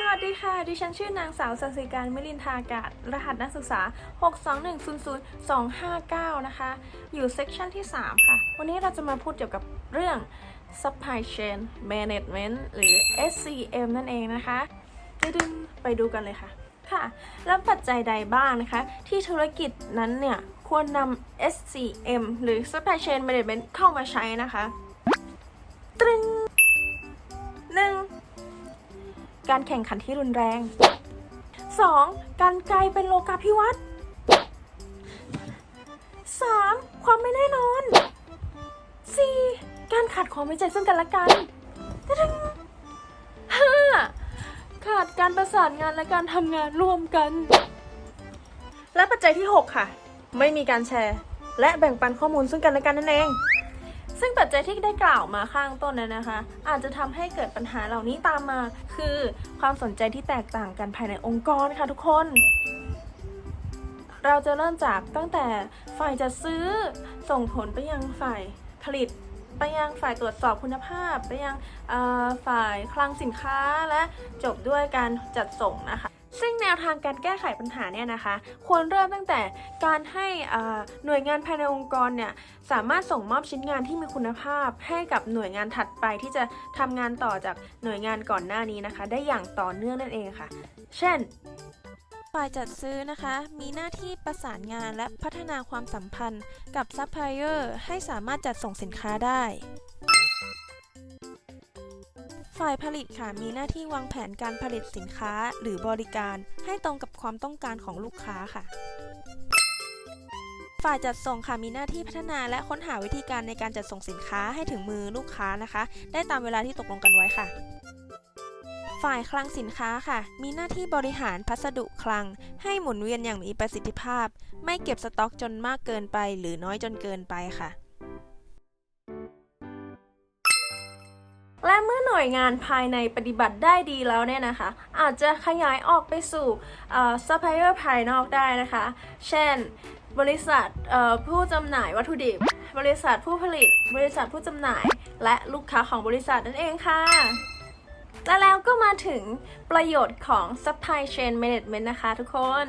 สวัสดีค่ะ ดิฉันชื่อนางสาวสัสิการมิลินทากาศ รหัสนักศึกษา 621000259 นะคะ อยู่เซกชันที่ 3 ค่ะ วันนี้เราจะมาพูดเกี่ยวกับเรื่อง supply chain management หรือ SCM นั่นเองนะคะดึงไปดูกันเลยค่ะ ค่ะ แล้วปัจจัยใดบ้างนะคะ ที่ธุรกิจนั้นเนี่ย ควรนำ SCM หรือ supply chain management เข้ามาใช้นะคะ ตรึง การแข่งขันที่รุนแรง 2. การไกลเป็นโลกาภิวัตน์ 3. ความไม่แน่นอน 4. การขาดความไว้ใจซึ่งกันและกันตึ๊ดๆ 5. ขาดการประสานงานและการทำงานร่วมกัน และปัจจัยที่ 6 ค่ะ ไม่มีการแชร์ และแบ่งปันข้อมูลซึ่งกันและกันนั่นเอง ซึ่งปัจจัยที่ได้กล่าวมาข้างต้นนั้นนะคะ อาจจะทำให้เกิดปัญหาเหล่านี้ตามมา คือความสนใจที่แตกต่างกันภายในองค์กรค่ะทุกคน เราจะเริ่มจากตั้งแต่ฝ่ายจัดซื้อส่งผลไปยังฝ่ายผลิต ไปยังฝ่ายตรวจสอบคุณภาพ ไปยังฝ่ายคลังสินค้าและจบด้วยการจัดส่งนะคะ ซึ่งแนวทางการแก้ไขปัญหาเนี่ยนะคะ ควรเริ่มตั้งแต่การให้หน่วยงานภายในองค์กรเนี่ยสามารถส่งมอบชิ้นงานที่มีคุณภาพ ให้กับหน่วยงานถัดไปที่จะทำงานต่อจากหน่วยงานก่อนหน้านี้นะคะ ได้อย่างต่อเนื่องนั่นเองค่ะ เช่นฝ่ายจัดซื้อนะคะ มีหน้าที่ประสานงานและพัฒนาความสัมพันธ์กับซัพพลายเออร์ให้สามารถจัดส่งสินค้าได้ ฝ่ายผลิตค่ะมีหน้าที่วางแผนการผลิตสินค้าหรือบริการให้ตรงกับความต้องการของลูกค้าค่ะ ฝ่ายจัดส่งค่ะมีหน้าที่พัฒนาและค้นหาวิธีการในการจัดส่งสินค้าให้ถึงมือลูกค้านะคะ ได้ตามเวลาที่ตกลงกันไว้ค่ะฝ่ายคลังสินค้าค่ะ มีหน้าที่บริหารพัสดุคลัง ให้หมุนเวียนอย่างมีประสิทธิภาพ ไม่เก็บสต็อกจนมากเกินไป หรือน้อยจนเกินไปค่ะ และเมื่อหน่วยงานภายในปฏิบัติได้ดีแล้วเนี่ยนะคะ อาจจะขยายออกไปสู่ซัพพลายเออร์ภายนอกได้นะคะ เช่น บริษัทผู้จำหน่ายวัตถุดิบ บริษัทผู้ผลิต บริษัทผู้จำหน่าย และลูกค้าของบริษัทนั่นเองค่ะและแล้วก็มาถึงประโยชน์ของ supply chain management นะคะทุกคน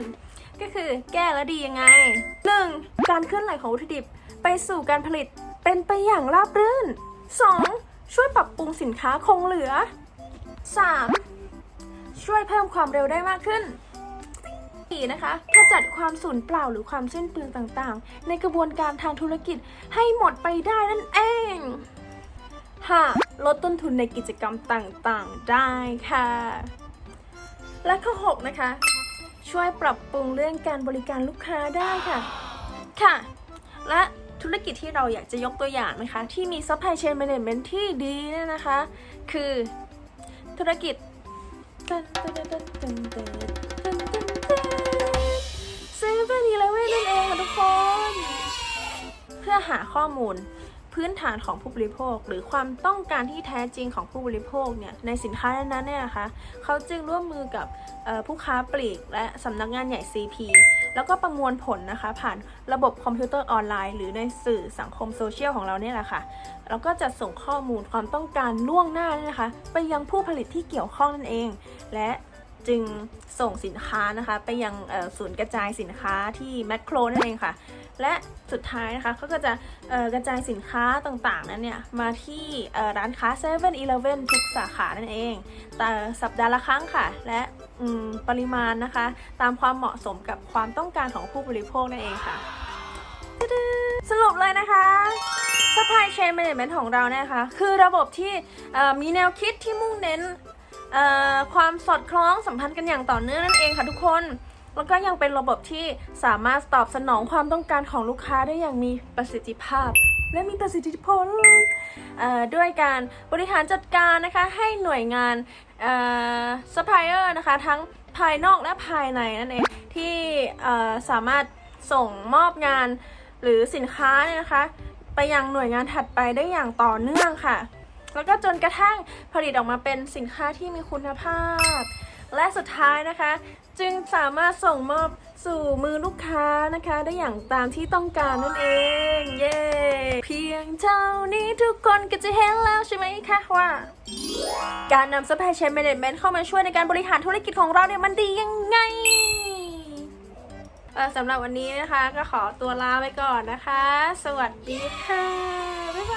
ก็คือแก้แล้วดียังไง 1. การเคลื่อนไหวของวัตถุดิบ ไปสู่การผลิตเป็นไปอย่างราบรื่น 2. ช่วยปรับปรุงสินค้าคงเหลือ 3. ช่วยเพิ่มความเร็วได้มากขึ้น 4. นะคะขจัดความสูญเปล่าหรือความสิ้นเปลืองต่างๆ ในกระบวนการทางธุรกิจให้หมดไปได้นั่นเอง 5. ลดต้นทุนในกิจกรรมต่างๆ ได้ค่ะ และข้อ 6 นะคะ ช่วยปรับปรุงเรื่องการบริการลูกค้าได้ค่ะ ค่ะ และ ธุรกิจที่เราอยากจะยกตัวอย่างนะคะ ที่มี supply chain management ที่ดีเนี่ยนะคะ คือธุรกิจ เซเว่นอีเลเว่นนั่นเองค่ะทุกคน เพื่อหาข้อมูลพื้นฐานของผู้บริโภค หรือความต้องการที่แท้จริงของผู้บริโภคเนี่ยในสินค้านั้นๆเนี่ยนะคะเขาจึงร่วมมือกับผู้ค้าปลีก และสำนักงานใหญ่ CP แล้วก็ประมวลผลนะคะ ผ่านระบบคอมพิวเตอร์ออนไลน์ หรือในสื่อสังคมโซเชียลของเราเนี่ยแหละค่ะแล้วก็จะส่งข้อมูลความต้องการล่วงหน้านี่นะคะ ไปยังผู้ผลิตที่เกี่ยวข้องนั่นเอง และจึงส่งสินค้านะคะ ไปยังศูนย์กระจายสินค้าที่แมคโครนั่นเองค่ะ และสุดท้ายนะคะเขาก็จะกระจายสินค้าต่างๆ นั้นเนี่ยมาที่ร้านค้า7 e เ e ่ e อทุกสาขานั่นเอง แต่สัปดาห์ละครั้งค่ะ และ ปริมาณนะคะ ตามความเหมาะสมกับความต้องการของผู้บริโภคนั่นเองค่ะ สรุปเลยนะคะ supply chain management ของเราเนี่ยนะคะ คือระบบที่มีแนวคิดที่มุ่งเน้นความสอดคล้องสัมพันธ์กันอย่างต่อเนื่องนั่นเองค่ะทุกคน แล้วก็ยังเป็นระบบที่สามารถตอบสนองความต้องการของลูกค้าได้อย่างมีประสิทธิภาพ และมีประสิทธิผลด้วยการบริหารจัดการนะคะให้หน่วยงานซัพพลายเออร์นะคะทั้งภายนอกและภายในนั่นเองที่สามารถส่งมอบงานหรือสินค้าเนี่ยนะคะ ไปยังหน่วยงานถัดไปได้อย่างต่อเนื่องค่ะ แล้วก็จนกระทั่งผลิตออกมาเป็นสินค้าที่มีคุณภาพ และสุดท้ายนะคะ จึงสามารถส่งมอบสู่มือลูกค้านะคะ ได้อย่างตามที่ต้องการนั่นเอง เย้เพียงเท่านี้ทุกคนก็จะเห็นแล้วใช่ไหมคะว่าการนำ supply chain management เข้ามาช่วยในการบริหารธุรกิจของเราเนี่ยมันดียังไงสำหรับวันนี้นะคะก็ขอตัวลาไปก่อนนะคะ สวัสดีค่ะ บ๊ายบาย